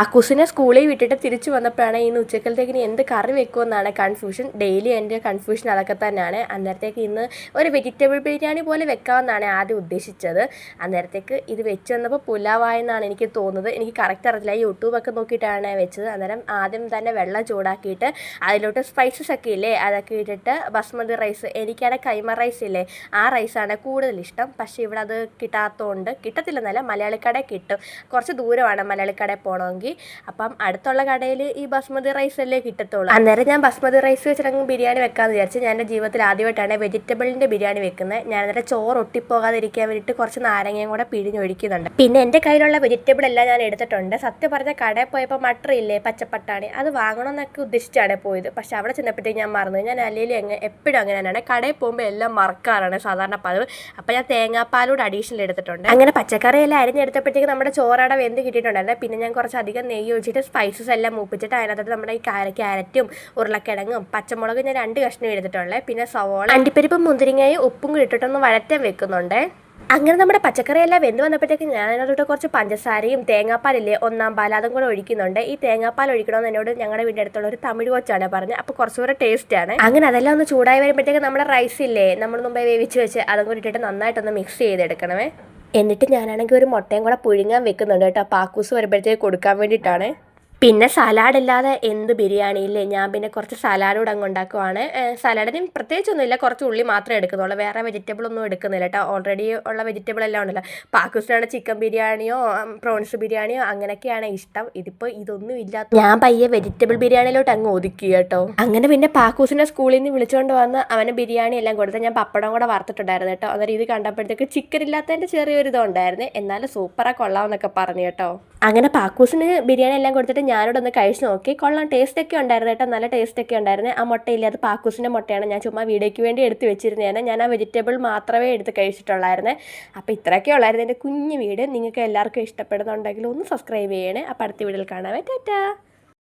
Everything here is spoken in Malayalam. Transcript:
അക്കുസിനെ സ്കൂളിൽ വിട്ടിട്ട് തിരിച്ചു വന്നപ്പോഴാണ് ഇന്ന് ഉച്ചക്കലത്തേക്ക് ഇനി എന്ത് കറി വെക്കുമെന്നാണ് കൺഫ്യൂഷൻ ഡെയിലി എന്റെ കൺഫ്യൂഷൻ അതൊക്കെ തന്നെയാണ്. അന്നേരത്തേക്ക് ഇന്ന് ഒരു വെജിറ്റബിൾ ബിരിയാണി പോലെ വെക്കാമെന്നാണ് ആദ്യം ഉദ്ദേശിച്ചത്. അന്നേരത്തേക്ക് ഇത് വെച്ച് വന്നപ്പോൾ പുലാവായെന്നാണ് എനിക്ക് തോന്നുന്നത്. എനിക്ക് കറക്റ്റ് അറിയില്ല യൂട്യൂബൊക്കെ നോക്കിയിട്ടാണ് വെച്ചത്. അന്നേരം ആദ്യം തന്നെ വെള്ളം ചൂടാക്കിയിട്ട് അതിലോട്ട് സ്പൈസസ് ഒക്കെ ഇല്ലേ? അതൊക്കെ ഇട്ടിട്ട് ബസ്മതി റൈസ് എനിക്കാണ് കൈമ റൈസ് ഇല്ലേ? ആ റൈസാണ് കൂടുതൽ ഇഷ്ടം. പക്ഷേ ഇവിടെ അത് കിട്ടാത്തതുകൊണ്ട് കിട്ടത്തില്ലെന്നല്ല മലയാളിക്കടയിൽ കിട്ടും. കുറച്ച് ദൂരമാണ് മലയാളിക്കടയിൽ പോകണമെങ്കിൽ അപ്പം അടുത്തുള്ള കടയിൽ ഈ ബസ്മതി റൈസ് അല്ലേ കിട്ടത്തുള്ളൂ. അന്നേരം ഞാൻ ബസ്മതി റൈസ് വെച്ചിട്ടങ്ങ് ബിരിയാണി വെക്കാമെന്ന് വിചാരിച്ചു ഞാൻ എന്റെ ജീവിതത്തിൽ ആദ്യമായിട്ടാണ് വെജിറ്റബിളിന്റെ ബിരിയാണി വെക്കുന്നത്. ഞാൻ അന്നേരം ചോറ് ഒട്ടിപ്പോകാതിരിക്കാൻ വേണ്ടിയിട്ട് കുറച്ച് നാരങ്ങയും കൂടെ പിഴിഞ്ഞൊഴിക്കുന്നുണ്ട് പിന്നെ എന്റെ കയ്യിലുള്ള വെജിറ്റബിൾ എല്ലാം ഞാൻ എടുത്തിട്ടുണ്ട്. സത്യം പറഞ്ഞ കടയിൽ പോയപ്പോൾ മട്ടർ ഇല്ലേ പച്ചപ്പട്ടാണി അത് വാങ്ങണമെന്നൊക്കെ ഉദ്ദേശിച്ചാണ് പോയത്. പക്ഷെ അവിടെ ചെന്നപ്പോഴത്തേക്ക് ഞാൻ മറന്നു. ഞാൻ അല്ലെങ്കിൽ എങ്ങനെ എപ്പോഴും അങ്ങനെ തന്നെയാണ്. കടയിൽ പോകുമ്പോൾ എല്ലാം മറക്കാറാണ് സാധാരണ പതിവ്. അപ്പോൾ ഞാൻ തേങ്ങാപ്പാലൂടെ അഡീഷണൽ എടുത്തിട്ടുണ്ട്. അങ്ങനെ പച്ചക്കറിയെല്ലാം അരിഞ്ഞെടുത്തപ്പോഴത്തേക്ക് നമ്മുടെ ചോറടവ് വെന്ത് കിട്ടിയിട്ടുണ്ടായിരുന്നു. പിന്നെ ഞാൻ കുറച്ച് അധികം നെയ്യ് ഒഴിച്ചിട്ട് സ്പൈസസ് എല്ലാം മൂപ്പിച്ചിട്ട് അതിനകത്തോട്ട് നമ്മുടെ ഈ ക്യാരറ്റും ഉരുളക്കിഴങ്ങും പച്ചമുളകും ഞാൻ രണ്ട് കഷ്ണം എടുത്തിട്ടുള്ളത് പിന്നെ സവോള അണ്ടിപ്പരിപ്പും മുന്തിരിങ്ങയും ഉപ്പും കൂടി ഇട്ടിട്ടൊന്ന് വഴറ്റാൻ വെക്കുന്നുണ്ട്. അങ്ങനെ നമ്മുടെ പച്ചക്കറിയെല്ലാം വെന്ത് വന്നപ്പോഴത്തേക്ക് ഞാൻ അതിനകത്തോട്ട് കുറച്ച് പഞ്ചസാരയും തേങ്ങാപ്പാലില്ലേ ഒന്നാം പാൽ അതും കൂടെ ഒഴിക്കുന്നുണ്ട്. ഈ തേങ്ങാപ്പാൽ ഒഴിക്കണമെന്ന് എന്നോട് ഞങ്ങളുടെ വീടിന്റെ അടുത്തുള്ള ഒരു തമിഴ് കൊച്ചാണ് പറഞ്ഞത്. അപ്പോൾ കുറച്ചുകൂടെ ടേസ്റ്റാണ് അങ്ങനെ അതെല്ലാം ഒന്ന് ചൂടായി വരുമ്പോഴത്തേക്ക് നമ്മുടെ റൈസ് ഇല്ലേ നമ്മൾ മുമ്പേ വേവിച്ച് വെച്ച് അതും കൂടി ഇട്ടിട്ട് നന്നായിട്ടൊന്ന് മിക്സ് ചെയ്തെടുക്കണമേ. എന്നിട്ട് ഞാനാണെങ്കിൽ ഒരു മുട്ടയും കൂടെ പുഴുങ്ങാൻ വെക്കുന്നുണ്ട് കേട്ടോ. പാക്കൂസ് വരുമ്പോഴത്തേക്ക് കൊടുക്കാൻ വേണ്ടിയിട്ടാണ്. പിന്നെ സലാഡ് ഇല്ലാതെ എന്ത് ബിരിയാണി ഇല്ലേ? ഞാൻ പിന്നെ കുറച്ച് സലാഡ് കൂടെ അങ്ങ് ഉണ്ടാക്കുവാണ്. സലാഡിന് പ്രത്യേകിച്ചൊന്നുമില്ല. കുറച്ച് ഉള്ളി മാത്രമേ എടുക്കുന്നുള്ളൂ. വേറെ വെജിറ്റബിൾ ഒന്നും എടുക്കുന്നില്ല കേട്ടോ. ഓൾറെഡി ഉള്ള വെജിറ്റബിൾ എല്ലാം ഉണ്ടല്ലോ. പാക്കിസ്ഥാനാണ് ചിക്കൻ ബിരിയാണിയോ പ്രോൺസ് ബിരിയാണിയോ അങ്ങനെയൊക്കെയാണ് ഇഷ്ടം. ഇതിപ്പോൾ ഇതൊന്നും ഇല്ലാത്ത ഞാൻ പയ്യെ വെജിറ്റബിൾ ബിരിയാണിയിലോട്ട് അങ്ങ് ഒതുക്കി കേട്ടോ. അങ്ങനെ പിന്നെ പാക്കൂസിനെ സ്കൂളിൽ നിന്ന് വിളിച്ചുകൊണ്ട് വന്ന് അവന് ബിരിയാണി എല്ലാം കൊടുത്ത് ഞാൻ പപ്പടം കൂടെ വറുത്തിട്ടുണ്ടായിരുന്നു കേട്ടോ. അന്നേരം ഇത് കണ്ടപ്പോഴത്തേക്ക് ചിക്കൻ ഇല്ലാത്തതിന്റെ ചെറിയൊരു ഇതുണ്ടായിരുന്നു എന്നാലും സൂപ്പറാ കൊള്ളാമെന്നൊക്കെ പറഞ്ഞു കേട്ടോ. അങ്ങനെ പാക്കൂസിന് ബിരിയാണി എല്ലാം കൊടുത്തിട്ട് ഞാനിവിടെ ഒന്ന് കഴിച്ച് നോക്കി. കൊള്ളാം ടേസ്റ്റ് ഒക്കെ ഉണ്ടായിരുന്നു കേട്ടോ. നല്ല ടേസ്റ്റ് ഒക്കെ ഉണ്ടായിരുന്നു. ആ മുട്ടയില്ല? അത് പാക്കൂസിന്റെ മുട്ടയാണ്. ഞാൻ ചുമ്മാ വീഡിയോയ്ക്ക് വേണ്ടി എടുത്ത് വെച്ചിരുന്നതാണ് ഞാൻ ആ വെജിറ്റബിൾ മാത്രമേ എടുത്ത് കഴിച്ചിട്ടുള്ളായിരുന്നു. അപ്പോൾ ഇത്രയൊക്കെ ഉള്ളായിരുന്നു എന്റെ കുഞ്ഞു വീട്. നിങ്ങൾക്ക് എല്ലാവർക്കും ഇഷ്ടപ്പെടുന്നുണ്ടെങ്കിൽ ഒന്ന് സബ്സ്ക്രൈബ് ചെയ്യണേ. അപ്പോൾ അടുത്ത വീഡിയോയിൽ കാണാമേ ടാറ്റാ.